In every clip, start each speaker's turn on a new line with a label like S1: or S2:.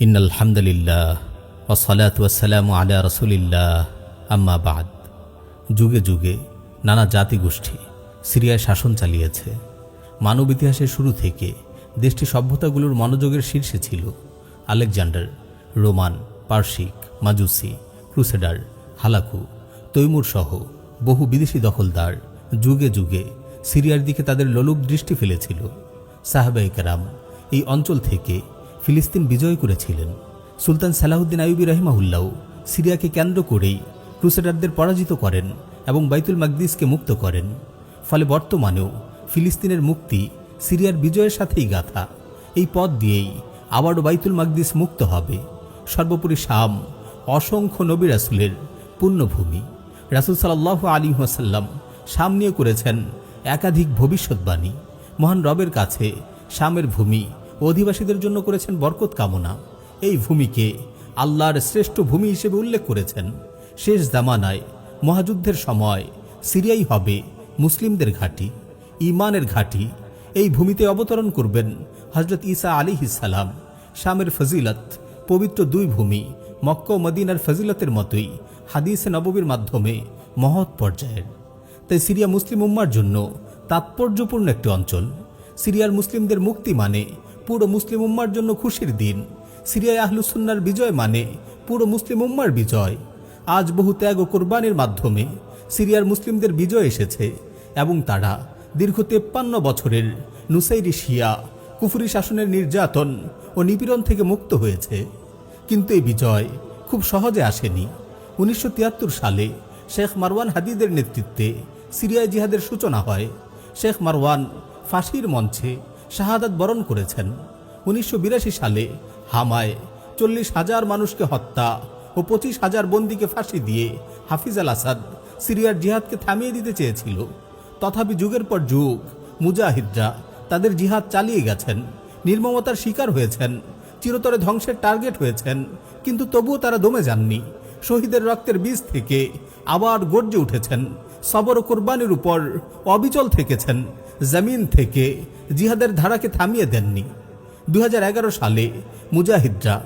S1: ইন্নাল হামদুলিল্লাহ ওসলাত ওয়াসালাম আলা রসুলিল্লাহ। আম্মা বাদ। যুগে যুগে নানা জাতিগোষ্ঠী সিরিয়ায় শাসন চালিয়েছে। মানব ইতিহাসের শুরু থেকে দেশটি সভ্যতাগুলোর মনোযোগের শীর্ষে ছিল। আলেকজান্ডার, রোমান পার্সিক মাজুসি, ক্রুসেডার, হালাকু, তৈমুর সহ বহু বিদেশি দখলদার যুগে যুগে সিরিয়ার দিকে তাদের লোলুপ দৃষ্টি ফেলেছিল। সাহাবাই কারাম এই অঞ্চল থেকে ফিলিস্তিন বিজয় করেছিলেন। সুলতান সালাহুদ্দিন আইবি রহিমাহুল্লাহ সিরিয়াকে কেন্দ্র করেই ক্রুসেডারদের পরাজিত করেন এবং বাইতুল মাকদিসকে মুক্ত করেন। ফলে বর্তমানেও ফিলিস্তিনের মুক্তি সিরিয়ার বিজয়ের সাথেই গাথা। এই পথ দিয়েই আবারও বাইতুল মাকদিস মুক্ত হবে। সর্বোপরি শাম অসংখ্য নবী রাসুলের পুণ্যভূমি রাসুল সাল্লাহ আলী ওয়াসাল্লাম শাম নিয়ে করেছেন একাধিক ভবিষ্যৎবাণী। মহান রবের কাছে শামের ভূমি অধিবাসীদের জন্য করেছেন বরকত কামনা। এই ভূমিকে আল্লাহর শ্রেষ্ঠ ভূমি হিসেবে উল্লেখ করেছেন। শেষ জামানায় মহাযুদ্ধের সময় সিরিয়াই হবে মুসলিমদের ঘাঁটি ইমানের ঘাঁটি। এই ভূমিতে অবতরণ করবেন হজরত ঈসা আলী ইসালাম শামের ফজিলত, পবিত্র দুই ভূমি, মক্কা মদিনার ফজিলতের মতোই হাদিসে নববীর মাধ্যমে মহৎ পর্যায়ের। তাই সিরিয়া মুসলিম উম্মার জন্য তাৎপর্যপূর্ণ একটি অঞ্চল। সিরিয়ার মুসলিমদের মুক্তি মানে পুরো মুসলিম উম্মার জন্য খুশির দিন। সিরিয়ায় আহলুসুন্নার বিজয় মানে পুরো মুসলিম উম্মার বিজয়। আজ বহু ত্যাগ ও কোরবানির মাধ্যমে সিরিয়ার মুসলিমদের বিজয় এসেছে এবং তারা দীর্ঘ তেপ্পান্ন বছরের নুসাইরি শিয়া, কুফুরি শাসনের নির্যাতন ও নিপীড়ন থেকে মুক্ত হয়েছে। কিন্তু এই বিজয় খুব সহজে আসেনি। উনিশশো তিয়াত্তর সালে শেখ মারওয়ান হাদিদের নেতৃত্বে সিরিয়ায় জিহাদের সূচনা হয়। শেখ মারওয়ান ফাঁসির মঞ্চে শাহাদাত বরণ করেছেন। উনিশশো বিরাশি সালে হামায় চল্লিশ হাজার মানুষকে হত্যা ও পঁচিশ হাজার বন্দিকে ফাঁসি দিয়ে হাফিজ আল আসাদ সিরিয়ার জিহাদকে থামিয়ে দিতে চেয়েছিল। তথাপি যুগের পর যুগ মুজাহিদরা তাদের জিহাদ চালিয়ে গেছেন, নির্মমতার শিকার হয়েছেন, চিরতরে ধ্বংসের টার্গেট হয়েছেন, কিন্তু তবুও তারা দমে যাননি। শহীদের রক্তের বীজ থেকে আবার গর্জে উঠেছেন। সবর ও কোরবানির উপর অবিচল থেকেছেন, জমিন থেকে জিহাদের ধারাকে থামিয়ে দেননি। দু হাজার এগারো সালে মুজাহিদরা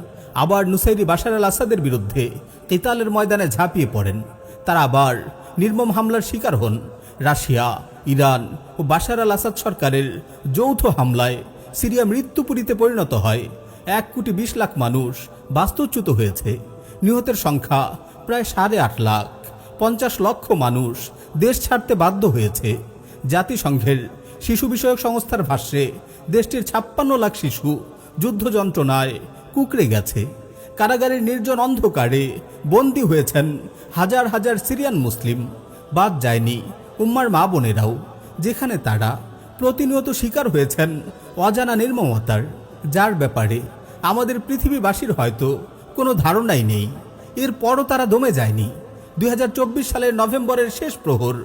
S1: আবার নুসাইরি বাশার আল আসাদের বিরুদ্ধে কেতালের ময়দানে ঝাঁপিয়ে পড়েন। তারা আবার নির্মম হামলার শিকার হন। রাশিয়া, ইরান ও বাশার আল আসাদ সরকারের যৌথ হামলায় সিরিয়া মৃত্যুপুরীতে পরিণত হয়। এক কোটি বিশ লাখ মানুষ বাস্তুচ্যুত হয়েছে। নিহতের সংখ্যা প্রায় সাড়ে আট লাখ। পঞ্চাশ লক্ষ মানুষ দেশ ছাড়তে বাধ্য হয়েছে। জাতিসংঘের শিশু বিষয়ক সংস্থার ভাষ্যে, দেশটির ছাপ্পান্ন লাখ শিশু যুদ্ধ যন্ত্রণায় কুকড়ে গেছে। কারাগারের নির্জন অন্ধকারে বন্দী হয়েছেন হাজার হাজার সিরিয়ান মুসলিম। বাদ যায়নি উম্মার মা বোনেরাও, যেখানে তারা প্রতিনিয়ত শিকার হয়েছেন অজানা নির্মমতার। যার ব্যাপারে আমাদের পৃথিবীবাসীর হয়তো কোনো ধারণাই নেই। এরপরও তারা দমে যায়নি। দুই হাজার চব্বিশ সালের নভেম্বরের শেষ প্রহর,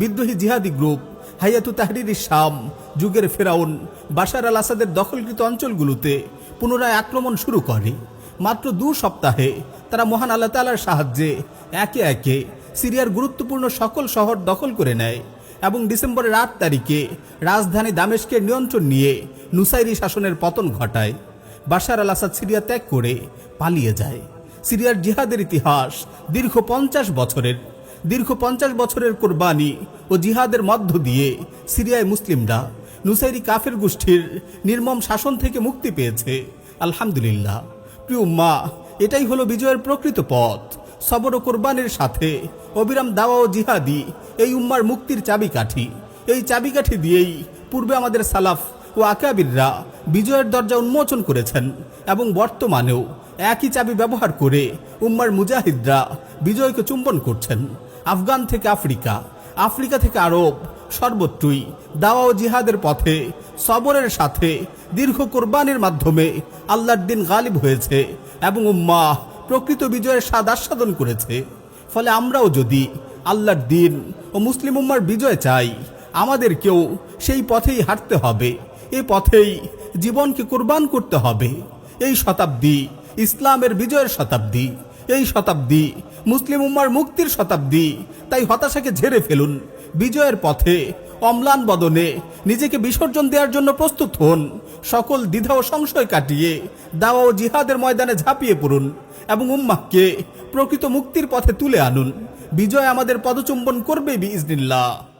S1: বিদ্রোহী জিহাদি গ্রুপ হাইয়াতু তাহরির শাম, যুগের ফেরাউন, বাশার আল আসাদের দখলকৃত অঞ্চলগুলোতে পুনরায় আক্রমণ শুরু করে। মাত্র দু সপ্তাহে তারা মহান আল্লাহ তালার সাহায্যে একে একে সিরিয়ার গুরুত্বপূর্ণ সকল শহর দখল করে নেয় এবং ডিসেম্বরের আট তারিখে রাজধানী দামেশকের নিয়ন্ত্রণ নিয়ে নুসাইরি শাসনের পতন ঘটায়। বাশার আল আসাদ সিরিয়া ত্যাগ করে পালিয়ে যায়। সিরিয়ার জিহাদের ইতিহাস দীর্ঘ পঞ্চাশ বছরের। দীর্ঘ পঞ্চাশ বছরের কোরবানি ও জিহাদের মধ্য দিয়ে সিরিয়ায় মুসলিমরা নুসাইরি কাফের গোষ্ঠীর নির্মম শাসন থেকে মুক্তি পেয়েছে। আলহামদুলিল্লাহ। প্রিয় মা এটাই হলো বিজয়ের প্রকৃত পথ। সবর ও কোরবানির সাথে অবিরাম দাওয়া ও জিহাদি এই উম্মার মুক্তির চাবিকাঠি। এই চাবিকাঠি দিয়েই পূর্বে আমাদের সালাফ ও আকাবিররা বিজয়ের দরজা উন্মোচন করেছেন এবং বর্তমানেও একই চাবি ব্যবহার করে উম্মার মুজাহিদরা বিজয়কে চুম্বন করছেন। আফগান থেকে আফ্রিকা আফ্রিকা থেকে আরব, সর্বত্রই দাওয়া ও জিহাদের পথে, সবরের সাথে দীর্ঘ কোরবানির মাধ্যমে আল্লাহর দিন গালিব হয়েছে এবং উম্মাহ প্রকৃত বিজয়ের স্বাদ আস্বাদন করেছে। ফলে আমরাও যদি আল্লাহর দিন ও মুসলিম উম্মার বিজয় চাই, আমাদেরকেও সেই পথেই হাঁটতে হবে। এ পথেই জীবনকে কোরবান করতে হবে। এই শতাব্দী ইসলামের বিজয়ের শতাব্দী। এই শতাব্দী মুসলিম উম্মার মুক্তির শতাব্দী। তাই হতাশাকে ঝেড়ে ফেলুন। বিজয়ের পথে অম্লান বদনে নিজেকে বিসর্জন দেওয়ার জন্য প্রস্তুত হন। সকল দ্বিধা ও সংশয় কাটিয়ে দাওয়া ও জিহাদের ময়দানে ঝাঁপিয়ে পড়ুন এবং উম্মাহকে প্রকৃত মুক্তির পথে তুলে আনুন। বিজয় আমাদের পদচুম্বন করবে বিইজনিল্লাহ।